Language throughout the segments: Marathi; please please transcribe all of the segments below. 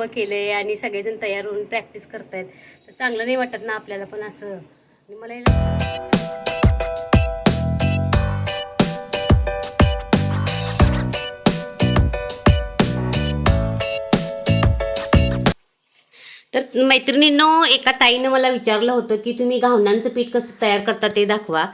उभं केलंय आणि सगळेजण तयार होऊन प्रॅक्टिस करतायत. तर चांगलं नाही वाटत ना आपल्याला पण असं. आणि मला तर मैत्रिणींनो एका ताईनं मला विचारलं होतं की तुम्ही घावनांचं पीठ कसं तयार करता ते दाखवा.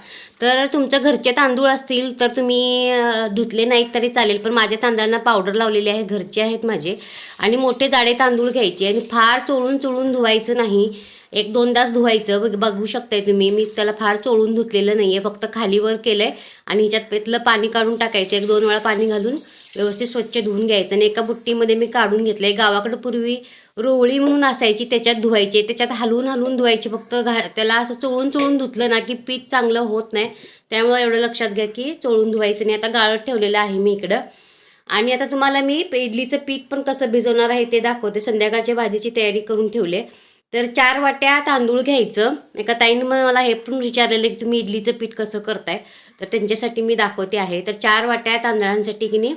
तर तुमच्या घरचे तांदूळ असतील तर तुम्ही धुतले नाहीत तरी चालेल पण माझ्या तांदळांना पावडर लावलेली आहे घरचे आहेत माझे. आणि मोठे जाडे तांदूळ घ्यायचे आणि फार चोळून चोळून धुवायचं नाही. एक दोनदाच धुवायचं बघ- बघू शकताय तुम्ही. मी त्याला फार चोळून धुतलेलं नाही आहे फक्त खालीवर केलं आहे आणि ह्याच्यात पेतलं पाणी काढून टाकायचं. एक दोन वेळा पाणी घालून व्यवस्थित स्वच्छ धुवून घ्यायचं आणि एका बुट्टीमध्ये मी काढून घेतलंय. गावाकडं पूर्वी रोवळी म्हणून असायची त्याच्यात धुवायचे त्याच्यात हलवून हलवून धुवायचे फक्त घा त्याला असं चोळून चोळून धुतलं ना की पीठ चांगलं होत नाही. त्यामुळे एवढं लक्षात घ्या की चोळून धुवायचं नाही. आता गाळत ठेवलेलं आहे मी इकडं. आणि आता तुम्हाला मी इडलीचं पीठ पण कसं भिजवणार आहे ते दाखवते. संध्याकाळच्या भाजीची तयारी करून ठेवले. तर चार वाट्या तांदूळ घ्यायचं. एका ताईनं मग मला हे पण विचारलेलं की तुम्ही इडलीचं पीठ कसं करताय? तर त्यांच्यासाठी मी दाखवते आहे. तर चार वाट्या तांदळांसाठी की नाही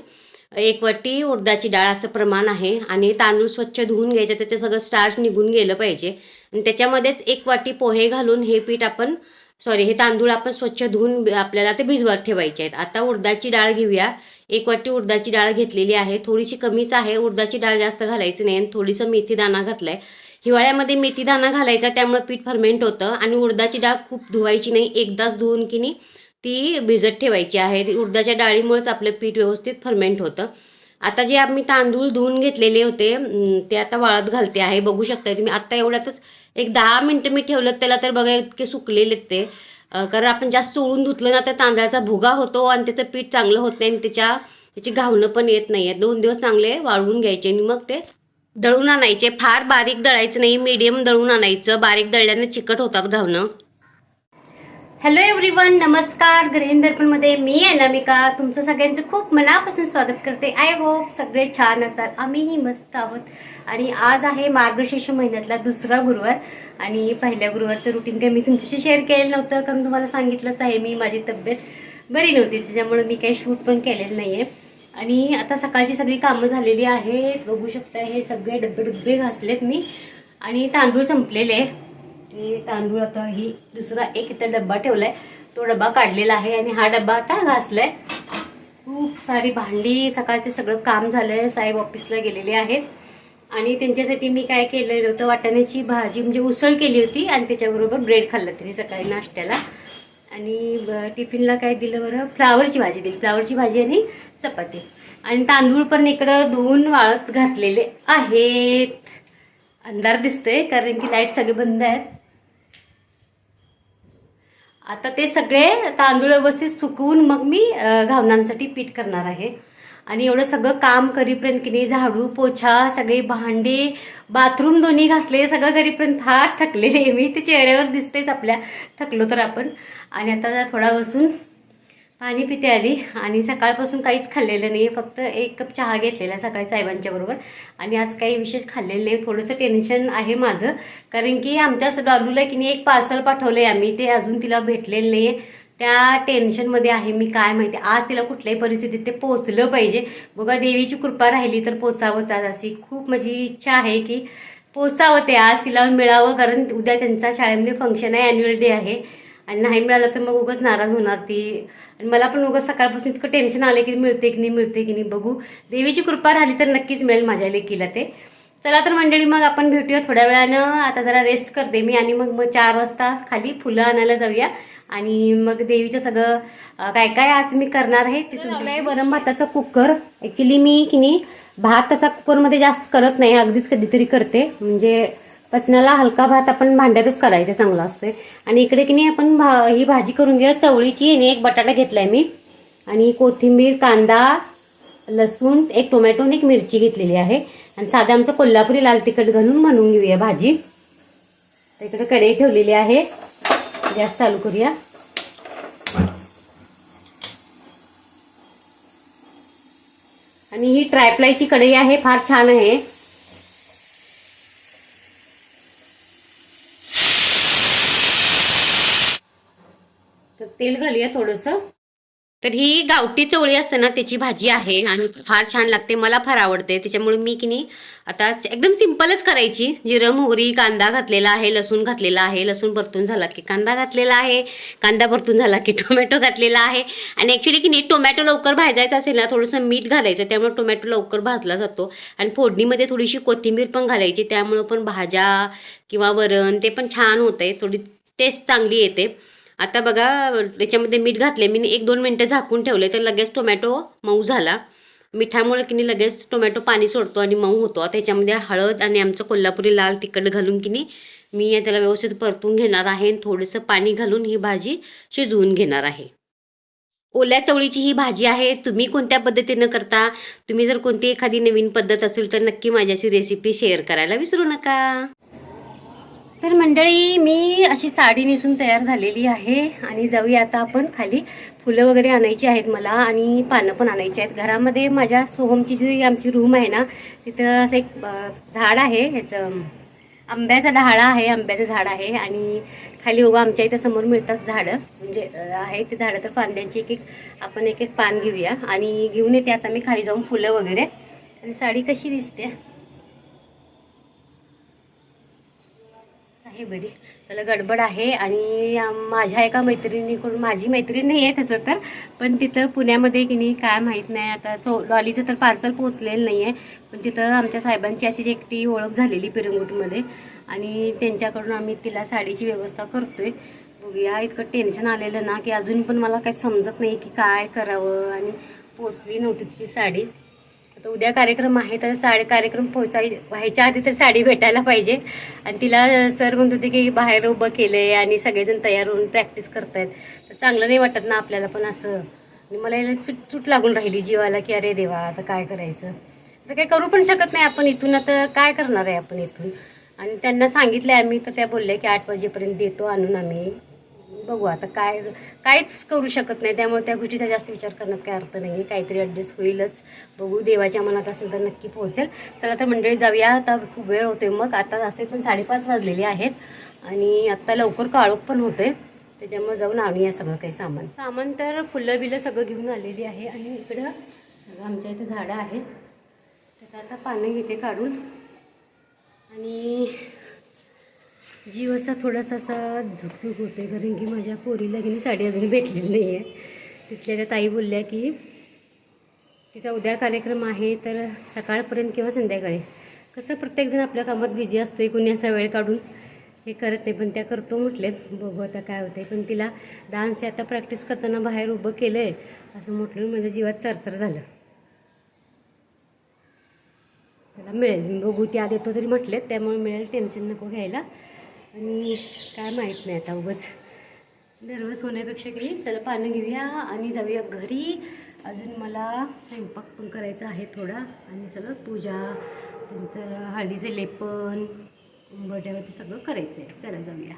एक वाटी उडदाची डाळ असं प्रमाण आहे आणि तांदूळ स्वच्छ धुवून घ्यायचं त्याचं सगळं स्टार्च निघून गेलं पाहिजे. आणि त्याच्यामध्येच एक वाटी पोहे घालून हे पीठ आपण सॉरी हे तांदूळ आपण स्वच्छ धुवून आपल्याला ते भिजवत ठेवायचे आहेत. आता उडदाची डाळ घेऊया. एक वाटी उडदाची डाळ घेतलेली आहे. थोडीशी कमीच आहे. उडदाची डाळ जास्त घालायची नाही. आणि थोडीसं मेथी दाणा घातलाय. हिवाळ्यामध्ये मेथी दाणा घालायचा त्यामुळे पीठ फर्मेंट होतं. आणि उडदाची डाळ खूप धुवायची नाही. एकदाच धुवून की नाही ती भिजत ठेवायची आहे. उडदाच्या डाळीमुळेच आपलं पीठ व्यवस्थित फर्मेंट होतं. आता जे आम्ही तांदूळ धुवून घेतलेले होते ते आता वाळत घालते आहे. बघू शकताय तुम्ही आत्ता एवढ्यातच एक दहा मिनटं मी ठेवलं त्याला तर बघा इतके सुकलेले आहेत ते कारण आपण जास्त चोळून धुतलं ना तर तांदळाचा भुगा होतो आणि त्याचं पीठ चांगलं होत नाही आणि त्याच्या त्याची घावणं पण येत नाही आहेत दोन दिवस चांगले वाळवून घ्यायचे आणि मग ते दळून आणायचे. फार बारीक दळायचं नाही मीडियम दळून आणायचं. बारीक दळल्याने चिकट होतात घावणं. हॅलो एव्हरीवन नमस्कार. ग्रहीण दर्पणमध्ये मी अनामिका तुमचं सगळ्यांचं खूप मनापासून स्वागत करते. आय होप सगळे छान असाल. आम्हीही मस्त आहोत. आणि आज आहे मार्गशीर्ष महिन्यातला दुसरा गुरुवार. आणि पहिल्या गुरुवारचं रुटीन काही मी तुमच्याशी शेअर केलेलं नव्हतं. कारण तुम्हाला सांगितलंच आहे मी माझी तब्येत बरी नव्हती. त्याच्यामुळे मी काही शूट पण केलेलं नाही आहे आणि आता सकाळची सगळी कामं झालेली आहेत. बघू शकता हे सगळे डब्बे डुब्बे घासलेत मी. आणि तांदूळ संपलेले. ते तांदूळ आता ही दुसरा एक इथं डब्बा ठेवलाय. तो डब्बा काढलेला आहे आणि हा डब्बा आता घासलाय. खूप सारी भांडी सकाळचे सगळं काम झालंय. साहेब ऑफिसला गेलेले आहेत. आणि त्यांच्यासाठी मी काय केलेलं होतं वाटाण्याची भाजी म्हणजे उसळ केली होती आणि त्याच्याबरोबर ब्रेड खाल्लं त्यांनी सकाळी नाश्त्याला. आणि टिफिनला काय दिलं बरं? फ्लावरची भाजी दिली. फ्लावरची भाजी आणि चपाती. आणि तांदूळ पण इकडं धुवून वाळत घासलेले आहेत. अंधार दिसतोय कारण की लाइट सगळे बंद आहेत. आता ते सगळे तांदूळ व्यवस्थित सुकवून मग मी घावनांसाठी पीठ करणार आहे. आणि एवढं सगळं काम करीपर्यंत की नाही झाडू पोछा सगळे भांडी बाथरूम दोन्ही घासले सगळं करीपर्यंत फार थकलेले मी. ते चेहऱ्यावर दिसतेच आपल्या थकलो तर आपण. आणि आता थोडा बसून पाणी पिते आली आणि सकाळपासून काहीच खाल्लेलं नाही आहे फक्त एक कप चहा घेतलेला सकाळी साहेबांच्या बरोबर. आणि आज काही विशेष खाल्लेलं नाही थोडंसं टेन्शन आहे माझं. कारण की आमच्या डॉलूला की नाही एक पार्सल पाठवलं आहे आम्ही ते अजून तिला भेटलेलं नाही आहे त्या टेन्शनमध्ये आहे मी काय माहिती आज तिला कुठल्याही परिस्थितीत ते पोचलं पाहिजे. बघा देवीची कृपा राहिली तर पोचावंच आज अशी खूप माझी इच्छा आहे की पोचावं ते आज तिला मिळावं कारण उद्या त्यांचा शाळेमध्ये फंक्शन आहे ॲन्युअल डे आहे. आणि नाही मिळालं तर मग उगाच नाराज होणार ती. आणि मला पण उगाच सकाळपासून इतकं टेन्शन आलं की मिळते की नाही मिळते की नाही बघू. देवीची कृपा राहिली तर नक्कीच मिळेल माझ्या लेकीला ते. चला तर मंडळी मग आपण भेटूया थोड्या वेळानं. आता जरा रेस्ट करते मी आणि मग मग चार वाजता खाली फुलं आणायला जाऊया. आणि मग देवीचं सगळं काय काय आज मी करणार आहे ते लावलंय वरम भाताचा कुकर. ॲक्च्युली मी की नाही भात तसा कुकरमध्ये जास्त करत नाही. अगदीच कधीतरी करते. म्हणजे पचनाला हलका भात आपण भांड्यातच करायचा चांगला असतोय. आणि इकडे की नाही आपण भा ही भाजी करून घेऊया चवळीची आणि एक बटाटा घेतलाय मी. आणि कोथिंबीर कांदा लसूण एक टोमॅटो आणि एक मिरची घेतलेली आहे. आणि साधं आमचं कोल्हापुरी लाल तिखट घालून बनवून घेऊया भाजी. तर इकडे कढई ठेवलेली आहे. गॅस चालू करूया. आणि ही ट्रायप्लायची कढई आहे फार छान आहे. तर तेल घालूया थोडंसं. तर ही गावठी चवळी असते ना त्याची भाजी आहे आणि फार छान लागते मला फार आवडते. त्याच्यामुळे मी की नाही आता एकदम सिंपलच करायची. जिरं मोहरी कांदा घातलेला आहे लसूण घातलेला आहे लसूण परतून झाला की कांदा घातलेला आहे कांदा परतून झाला की टोमॅटो घातलेला आहे. आणि ॲक्च्युली की नाही टोमॅटो लवकर भाजायचा असेल ना थोडंसं मीठ घालायचं त्यामुळे टोमॅटो लवकर भाजला जातो. आणि फोडणीमध्ये थोडीशी कोथिंबीर पण घालायची त्यामुळं पण भाज्या किंवा वरण ते पण छान होतंय थोडी टेस्ट चांगली येते. आता बघा त्याच्यामध्ये मीठ घातले मी एक दोन मिनटं झाकून ठेवले तर लगेच टोमॅटो मऊ झाला. मिठामुळे की नाही लगेच टोमॅटो पाणी सोडतो आणि मऊ होतो. आता त्याच्यामध्ये हळद आणि आमचं कोल्हापुरी लाल तिखट घालून की नाही मी त्याला व्यवस्थित परतून घेणार आहे आणि थोडंसं पाणी घालून ही भाजी शिजवून घेणार आहे. ओल्या चवळीची ही भाजी आहे. तुम्ही कोणत्या पद्धतीनं करता? तुम्ही जर कोणती एखादी नवीन पद्धत असेल तर नक्की माझ्याशी रेसिपी शेअर करायला विसरू नका. तर मंडळी मी अशी साडी नेसून तयार झालेली आहे आणि जाऊया आता आपण खाली. फुलं वगैरे आणायची आहेत मला आणि पानं पण आणायची आहेत. घरामध्ये माझ्या सोहमची जी आमची रूम आहे ना तिथं असं एक झाड आहे. ह्याचं आंब्याचा डहाळा आहे आंब्याचं झाड आहे आणि खाली उगा आमच्या इथं समोर मिळतात झाडं. म्हणजे आहे ते झाडं तर फांद्यांची एक एक आपण एक एक पान घेऊया आणि घेऊन येते आता मी खाली जाऊन फुलं वगैरे. आणि साडी कशी दिसते? आहे बरी. त्याला गडबड आहे आणि माझ्या एका मैत्रिणीकडून माझी मैत्रीण नाही आहे तसं तर पण तिथं पुण्यामध्ये की नाही काय माहीत नाही. आता सो लॉलीचं तर पार्सल पोचलेलं नाही आहे पण तिथं आमच्या साहेबांची अशी एकटी ओळख झालेली पिरंगुटमध्ये. आणि त्यांच्याकडून आम्ही तिला साडीची व्यवस्था करतोय. बघूया इतकं टेन्शन आलेलं ना की अजून पण मला काही समजत नाही की काय करावं. आणि पोचली नव्हती तिची साडी. आता उद्या कार्यक्रम आहे तर साडे कार्यक्रम पोहोचाय व्हायच्या आधी तर साडी भेटायला पाहिजे. आणि तिला सर म्हणत होते की बाहेर उभं केलं आहे आणि सगळेजण तयार होऊन प्रॅक्टिस करतायत. तर चांगलं नाही वाटत ना आपल्याला पण असं. आणि मला याला चुट चूट लागून राहिली जीवाला की अरे देवा आता काय करायचं? तर काही करू पण शकत नाही आपण इथून आता काय करणार आहे आपण इथून? आणि त्यांना सांगितलं आम्ही तर त्या बोलल्या की आठ वाजेपर्यंत देतो आणून आम्ही. बघू आता काय काहीच करू शकत नाही. त्यामुळे त्या गोष्टीचा जास्त विचार करण्यात काय अर्थ नाही काहीतरी ॲडजस्ट होईलच. बघू देवाच्या मनात असेल तर नक्की पोहोचेल. चला तर मंडळी जाऊया. आता खूप वेळ होतोय मग. आता असे पण साडेपाच वाजलेले आहेत. आणि आत्ता लवकर काळोख पण होते त्याच्यामुळे जाऊन आणूया सगळं काही सामान. सामान तर फुलं बिलं सगळं घेऊन आलेली आहे. आणि इकडं सगळं आमच्या इथं झाडं आहेत. त्यात आता पानं घेते काढून. आणि जीव असा थोडासा असा धुकधुक आहे कारण की माझ्या पोरीला की साडी अजून भेटलेली नाही आहे तिथल्या त्या ताई बोलल्या की तिचा उद्या कार्यक्रम आहे तर सकाळपर्यंत किंवा संध्याकाळी. कसं प्रत्येकजण आपल्या कामात बिझी असतो आहे कुणी असा वेळ काढून हे करत नाही पण त्या करतो म्हटले बघू आता काय होतं पण तिला डान्स आता प्रॅक्टिस करताना बाहेर उभं केलं आहे असं म्हटलं माझ्या जीवात चरचर झालं. त्याला मिळेल बघू त्या देतो तरी म्हटलेत त्यामुळे मिळेल टेन्शन नको घ्यायला. आणि काय माहीत नाही आता उगाच. नर्वस होण्यापेक्षा गेली चला पानं घेऊया आणि जाऊया घरी. अजून मला स्वयंपाक पण करायचा आहे थोडा आणि सगळं पूजा त्यानंतर हळदीचे लेपन उंबरट्यावरती सगळं करायचं आहे चला जाऊया.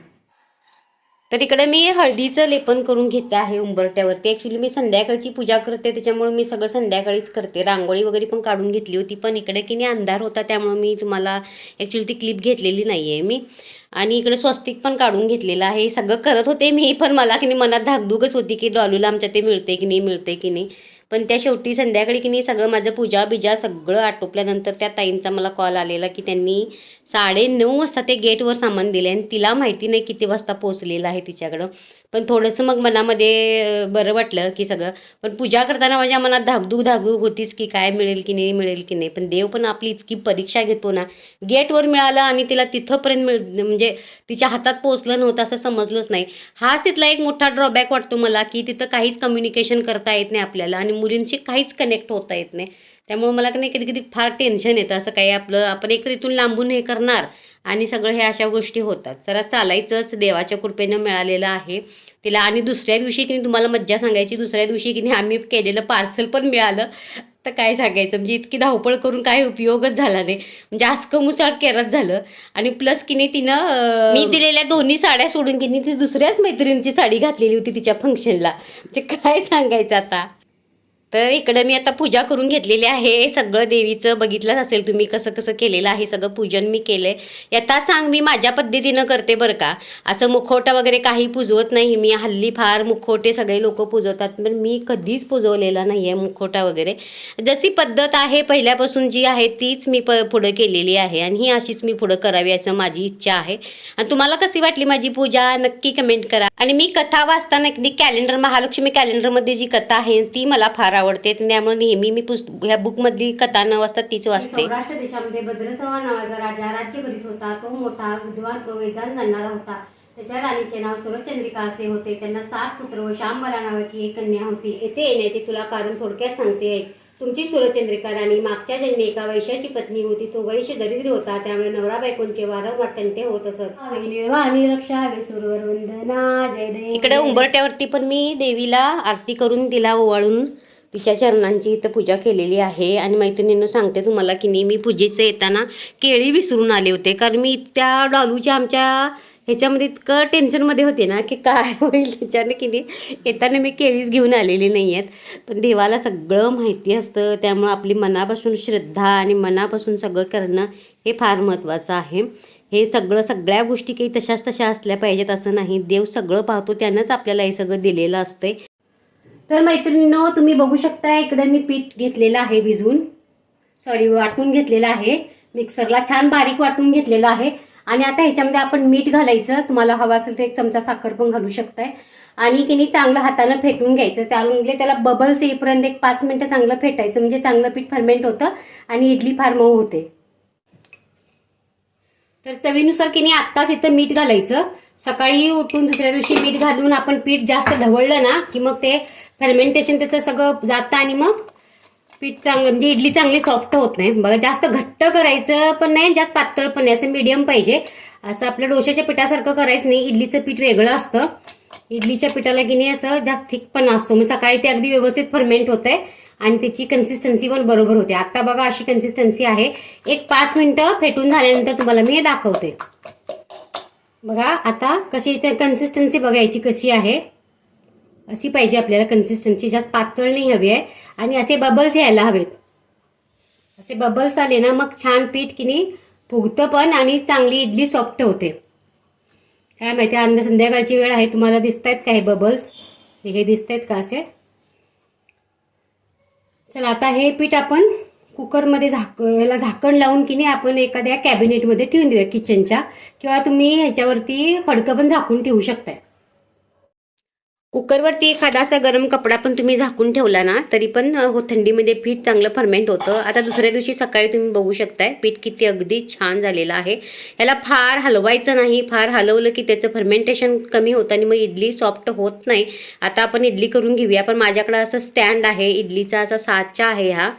तर इकडे मी हळदीचं लेपन करून घेते आहे उंबरट्यावरती ॲक्च्युली मी संध्याकाळची पूजा करते त्याच्यामुळे मी सगळं संध्याकाळीच करते. रांगोळी वगैरे पण काढून घेतली होती पण इकडे की नाही अंधार होता त्यामुळे मी तुम्हाला ॲक्च्युली ती क्लिप घेतलेली नाही आहे मी. आणि इकडे स्वस्तिक पण काढून घेतलेलं आहे. सगळं करत होते मी पण मला की नाही मनात धाकधूकच होती की डॉलूला आमच्या ते मिळते की नाही मिळते की नाही. पण त्या शेवटी संध्याकाळी की नाही सगळं माझं पूजा बिजा सगळं आटोपल्यानंतर त्या ताईंचा मला कॉल आलेला की त्यांनी साडे नऊ वाजता ते गेटवर सामान दिले आणि तिला माहिती नाही किती वाजता पोचलेलं आहे तिच्याकडं. पण थोडंसं मग मनामध्ये बरं वाटलं की सगळं. पण पूजा करताना माझ्या मनात धाकधूक धाकधूक होतीच की काय मिळेल की नाही मिळेल की नाही. पण देव पण आपली इतकी परीक्षा घेतो ना गेटवर मिळालं आणि तिला तिथंपर्यंत मिळ म्हणजे तिच्या हातात पोचलं नव्हतं असं समजलंच नाही. हाच तिथला एक मोठा ड्रॉबॅक वाटतो मला की तिथं काहीच कम्युनिकेशन करता येत नाही आपल्याला आणि मुलींशी काहीच कनेक्ट होता येत नाही. त्यामुळे मला की नाही कधी कधी फार टेन्शन येतं. असं काही आपलं आपण एक तर इथून लांबून हे करणार आणि सगळं हे अशा गोष्टी होतात. जरा चालायचंच. देवाच्या कृपेनं मिळालेलं आहे. तिला आणि दुसऱ्या दिवशी की तुम्हाला मज्जा सांगायची. दुसऱ्या दिवशी की आम्ही केलेलं पार्सल पण मिळालं. तर काय सांगायचं? म्हणजे इतकी धावपळ करून काय उपयोगच झाला नाही. म्हणजे आसकमुसाळ केरात केरत झालं. आणि प्लस की नाही तिनं मी दिलेल्या दोन्ही साड्या सोडून की ती दुसऱ्याच मैत्रिणीची साडी घातलेली होती तिच्या फंक्शनला म्हणजे काय सांगायचं आता? तर इकडं मी आता पूजा करून घेतलेली आहे. सगळं देवीचं बघितलंच असेल तुम्ही कसं कसं केलेलं आहे. सगळं पूजन मी केलंय. यथा सांग मी माझ्या पद्धतीनं करते बरं का? असं मुखवटा वगैरे काही पुजवत नाही मी. हल्ली फार मुखवटे सगळे लोक पुजवतात पण मी कधीच पुजवलेला नाही आहे मुखवटा वगैरे. जशी पद्धत आहे पहिल्यापासून जी आहे तीच मी प पुढं केलेली आहे आणि ही अशीच मी पुढं करावी असं माझी इच्छा आहे. आणि तुम्हाला कशी वाटली माझी पूजा? नक्की कमेंट करा. आणि मी कथा वाचताना कॅलेंडर महालक्ष्मी कॅलेंडरमध्ये जी कथा आहे ती मला फार आवडते. त्यामुळे नेहमी मी पुस्त ह्या बुकमधली कथा न वाचता तीच वाचते. सौराष्ट्र देशामध्ये भद्रसवा नावाचा राजा राज्य करीत होता. तो मोठा विद्वान व वेदांत जाणणारा होता. त्याच्या राणीचे नाव सुरचंद्रिका असे होते. त्यांना सात पुत्र व शांबला नावाची एक कन्या होती. येथे येण्याचे तुला कारण थोडक्यात सांगते ऐक तुमची सुरचंद्रिका राणी मागच्या जन्मी एका वैश्याची पत्नी होती. तो वैश्य दरिद्री होता. त्यामुळे नवरा बायकोंचे वारंवार तंटे होत असत. निर्वाणी रक्षा हवे सुरवर वंदना. जय देव. इकडे उंबरट्यावरती पण मी देवीला आरती करून तिला ओवाळून तिच्या चरणांची इथं पूजा केलेली आहे. आणि मैत्रिणींना सांगते तुम्हाला की नाही मी पूजेचं येताना केळी विसरून आले होते. कारण मी त्या डॉलूच्या आमच्या ह्याच्यामध्ये इतकं टेन्शनमध्ये होते ना की काय होईल त्याच्याने की नाही येताना मी केळीच घेऊन आलेली नाही आहेत पण देवाला सगळं माहिती असतं. त्यामुळं आपली मनापासून श्रद्धा आणि मनापासून सगळं करणं हे फार महत्त्वाचं आहे. हे सगळं सगळ्या गोष्टी काही तशाच तशा असल्या पाहिजेत असं नाही. देव सगळं पाहतो त्यानंच आपल्याला हे सगळं दिलेलं असतंय. तर मैत्रिणींनो तुम्ही बघू शकता इकडे मी पीठ घेतलेलं आहे भिजवून. सॉरी वाटून घेतलेलं आहे. मिक्सरला छान बारीक वाटून घेतलेलं आहे. आणि आता ह्याच्यामध्ये आपण मीठ घालायचं. तुम्हाला हवा असेल तर एक चमचा साखर पण घालू शकताय. आणि की नाही चांगलं हातानं फेटून घ्यायचं. चालून म्हणजे त्याला बबल्स येईपर्यंत एक पाच मिनटं चांगलं फेटायचं. म्हणजे चांगलं पीठ फर्मेंट होतं आणि इडली फार मऊ होते. तर चवीनुसार की नाही आत्ताच इथं मीठ घालायचं. सकाळी उठून दुसऱ्या दिवशी मीठ घालून आपण पीठ जास्त ढवळलं ना की मग ते फर्मेंटेशन त्याचं सगळं जातं आणि मग पीठ चांगलं म्हणजे इडली चांगली सॉफ्ट होत नाही. बघा जास्त घट्ट करायचं पण नाही जास्त पातळ पण नाही. असं मीडियम पाहिजे. असं आपल्या डोश्याच्या पिठासारखं करायचं नाही. इडलीचं पीठ वेगळं असतं. इडलीच्या पिठाला की नाही असं जास्त थिकपणा असतो. मग सकाळी ते अगदी व्यवस्थित फर्मेंट होतंय आणि त्याची कन्सिस्टन्सी पण बरोबर होते. आता बघा अशी कन्सिस्टन्सी आहे. एक पाच मिनिटं फेटून झाल्यानंतर तुम्हाला मी हे दाखवते. बघा आता कशी कन्सिस्टन्सी बघायची कशी आहे? अशी पाहिजे आपल्याला कन्सिस्टन्सी जास्त पातळ नाही हवी आहे. आणि असे बबल्स यायला हवेत. असे बबल्स आले ना मग छान पीठ की नाही फुगतं पण आणि चांगली इडली सॉफ्ट होते. काय माहिती अंद संध्याकाळची वेळ आहे. तुम्हाला दिसत आहेत का हे बबल्स हे दिसत आहेत का असे? चला आता हे पीठ आपण कुकरमध्ये झाक याला झाकण लावून की नाही आपण एखाद्या कॅबिनेटमध्ये ठेवून देऊया किचनच्या किंवा तुम्ही ह्याच्यावरती फडकं पण झाकून ठेवू शकताय. कुकरवरती एखादा असा गरम कपडा पण तुम्ही झाकून ठेवला ना तरी पण हो थंडीमध्ये पीठ चांगलं फर्मेंट होतं. आता दुसऱ्या दिवशी सकाळी तुम्ही बघू शकताय पीठ किती अगदी छान झालेलं आहे. याला फार हलवायचं नाही फार हलवलं की त्याचं फर्मेंटेशन कमी होतं आणि मग इडली सॉफ्ट होत नाही. आता आपण इडली करून घेऊया पण माझ्याकडं असं स्टँड आहे इडलीचा असा साचा आहे हा.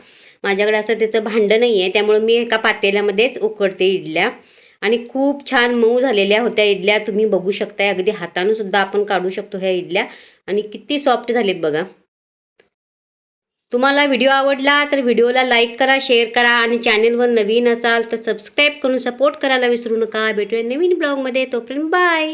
माझ्याकडे असं त्याचं भांडं नाही आहे त्यामुळे मी एका पातेल्यामध्येच उकडते इडल्या. आणि खूप छान मऊ झालेल्या होत्या इडल्या तुम्ही बघू शकताय अगदी हातानं सुद्धा आपण काढू शकतो ह्या इडल्या. आणि किती सॉफ्ट झालेत बघा. तुम्हाला व्हिडिओ आवडला तर व्हिडिओला लाईक करा शेअर करा आणि चॅनेलवर नवीन असाल तर सबस्क्राईब करून सपोर्ट करायला विसरू नका. भेटूया नवीन ब्लॉगमध्ये तोपर्यंत बाय